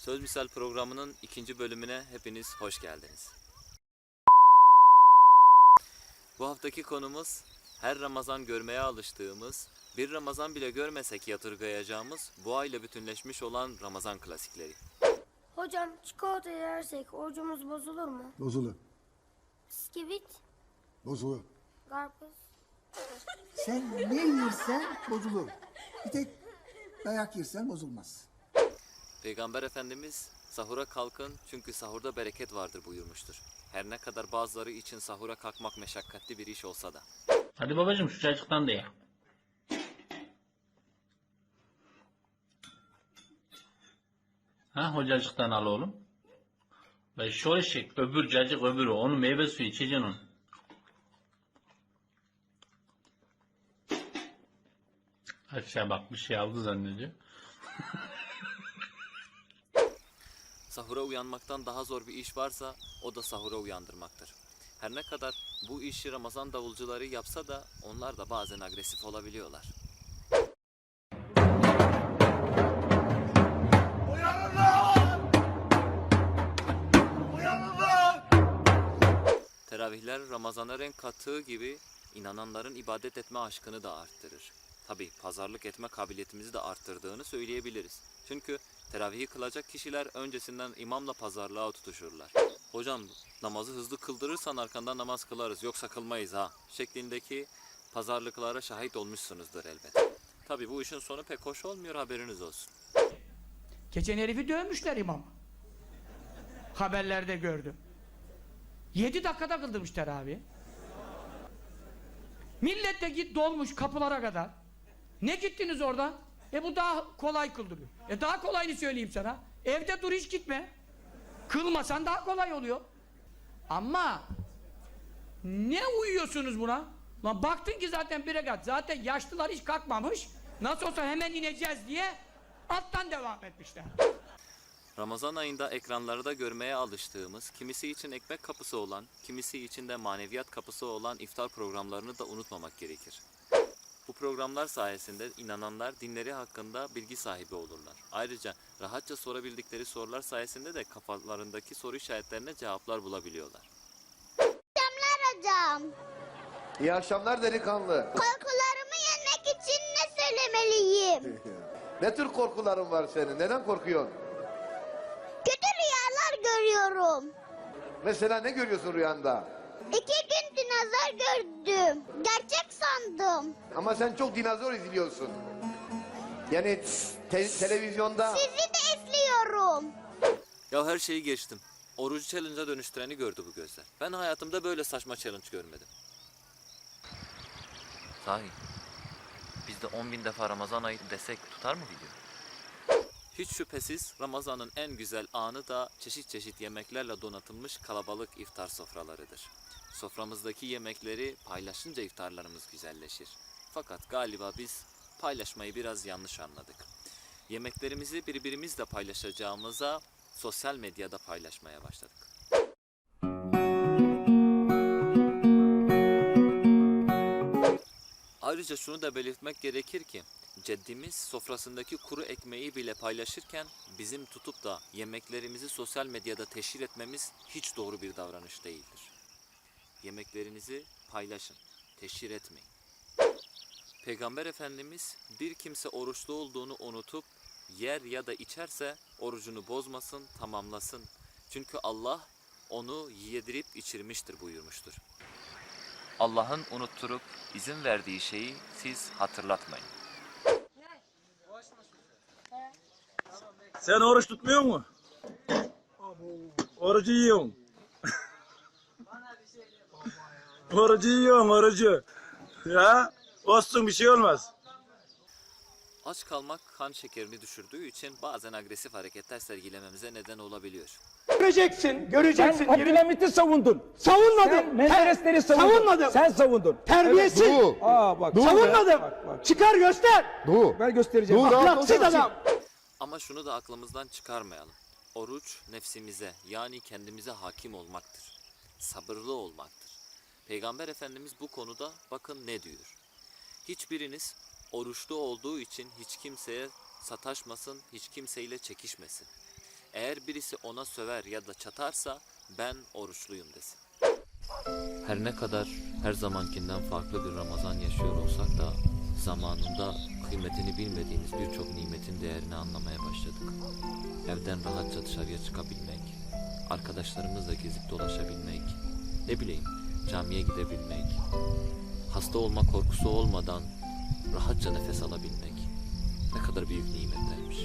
Söz Misal programının ikinci bölümüne hepiniz hoş geldiniz. Bu haftaki konumuz her Ramazan görmeye alıştığımız, bir Ramazan bile görmesek yatırgayacağımız bu ayla bütünleşmiş olan Ramazan klasikleri. Hocam çikolata yersek orucumuz bozulur mu? Bozulur. Bisküvit, Bozulur. karpuz. Sen ne yersen bozulur. Bir tek dayak yersen bozulmaz. Peygamber Efendimiz sahura kalkın çünkü sahurda bereket vardır buyurmuştur. Her ne kadar bazıları için sahura kalkmak meşakkatli bir iş olsa da. Hadi babacım şu çaycıktan da ye. Ha hocacıktan al oğlum. Ve şu eşek öbür cacık öbürü. Onun meyve suyu içeceksin onu. Aşağı bak bir şey aldı zannediyor. Sahura uyanmaktan daha zor bir iş varsa o da sahura uyandırmaktır. Her ne kadar bu işi Ramazan davulcuları yapsa da onlar da bazen agresif olabiliyorlar. Teravihler Ramazan'a renk kattığı gibi inananların ibadet etme aşkını da arttırır. Tabi pazarlık etme kabiliyetimizi de arttırdığını söyleyebiliriz. Çünkü teravihi kılacak kişiler öncesinden imamla pazarlığa tutuşurlar. Hocam namazı hızlı kıldırırsan arkandan namaz kılarız yoksa kılmayız ha şeklindeki pazarlıklara şahit olmuşsunuzdur elbet. Tabi bu işin sonu pek hoş olmuyor haberiniz olsun. Geçen herifi dövmüşler imam. Haberlerde gördüm. Yedi dakikada kıldırmış teravih. Millet de git dolmuş kapılara kadar. Ne gittiniz orada? E bu daha kolay kıldırıyor. E daha kolayını söyleyeyim sana. Evde dur hiç gitme. Kılmasan daha kolay oluyor. Ama ne uyuyorsunuz buna? Lan baktın ki zaten bir rekat. Zaten yaşlılar hiç kalkmamış. Nasıl olsa hemen ineceğiz diye alttan devam etmişler. Ramazan ayında ekranlarda görmeye alıştığımız, kimisi için ekmek kapısı olan, kimisi için de maneviyat kapısı olan iftar programlarını da unutmamak gerekir. Bu programlar sayesinde inananlar dinleri hakkında bilgi sahibi olurlar. Ayrıca rahatça sorabildikleri sorular sayesinde de kafalarındaki soru işaretlerine cevaplar bulabiliyorlar. hocam. İyi akşamlar delikanlı. Korkularımı yenmek için ne söylemeliyim? Ne tür korkuların var senin? Neden korkuyorsun? Kötü rüyalar görüyorum. Mesela ne görüyorsun rüyanda? İki gün dinozor gördüm. Gerçek sandım. Ama sen çok dinozor izliyorsun. Yani te- televizyonda Sizi de izliyorum. Ya her şeyi geçtim. Orucu challenge'a dönüştüreni gördü bu gözler. Ben hayatımda böyle saçma challenge görmedim. Sahi. Biz de 10 bin defa Ramazan ayı desek tutar mı video? Hiç şüphesiz Ramazan'ın en güzel anı da çeşit çeşit yemeklerle donatılmış kalabalık iftar sofralarıdır. Soframızdaki yemekleri paylaşınca iftarlarımız güzelleşir. Fakat galiba biz paylaşmayı biraz yanlış anladık. Yemeklerimizi birbirimizle paylaşacağımıza sosyal medyada paylaşmaya başladık. Ayrıca şunu da belirtmek gerekir ki ceddimiz sofrasındaki kuru ekmeği bile paylaşırken bizim tutup da yemeklerimizi sosyal medyada teşhir etmemiz hiç doğru bir davranış değildir. Yemeklerinizi paylaşın, teşhir etmeyin. Peygamber Efendimiz bir kimse oruçlu olduğunu unutup yer ya da içerse orucunu bozmasın, tamamlasın. Çünkü Allah onu yedirip içirmiştir buyurmuştur. Allah'ın unutturup izin verdiği şeyi siz hatırlatmayın. Sen oruç tutmuyor mu? Orucu yiyorsun. Orucu yiyorsun orucu. Ya olsun bir şey olmaz. Aç kalmak kan şekerini düşürdüğü için bazen agresif hareketler sergilememize neden olabiliyor. Göreceksin, göreceksin. Sen Abdülhamit'i savundun. Savunmadım. Sen Menderesleri savundun. Savunmadım. Sen savundun. Terbiyesiz. Evet, Aa bak. Savunmadım. Bak, bak. Çıkar göster. Doğu. Ben göstereceğim. Dur, Ahlaksız adam. Ama şunu da aklımızdan çıkarmayalım. Oruç nefsimize yani kendimize hakim olmaktır. Sabırlı olmaktır. Peygamber Efendimiz bu konuda bakın ne diyor. Hiçbiriniz oruçlu olduğu için hiç kimseye sataşmasın, hiç kimseyle çekişmesin. Eğer birisi ona söver ya da çatarsa ben oruçluyum desin. Her ne kadar her zamankinden farklı bir Ramazan yaşıyor olsak da zamanında kıymetini bilmediğimiz birçok nimetin değerini anlamaya başladık. Evden rahatça dışarıya çıkabilmek, arkadaşlarımızla gezip dolaşabilmek, ne bileyim camiye gidebilmek, hasta olma korkusu olmadan rahatça nefes alabilmek ne kadar büyük nimetlermiş.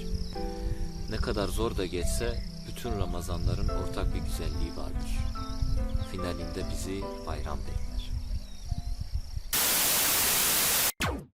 Ne kadar zor da geçse bütün Ramazanların ortak bir güzelliği vardır. Finalinde bizi bayram bekler.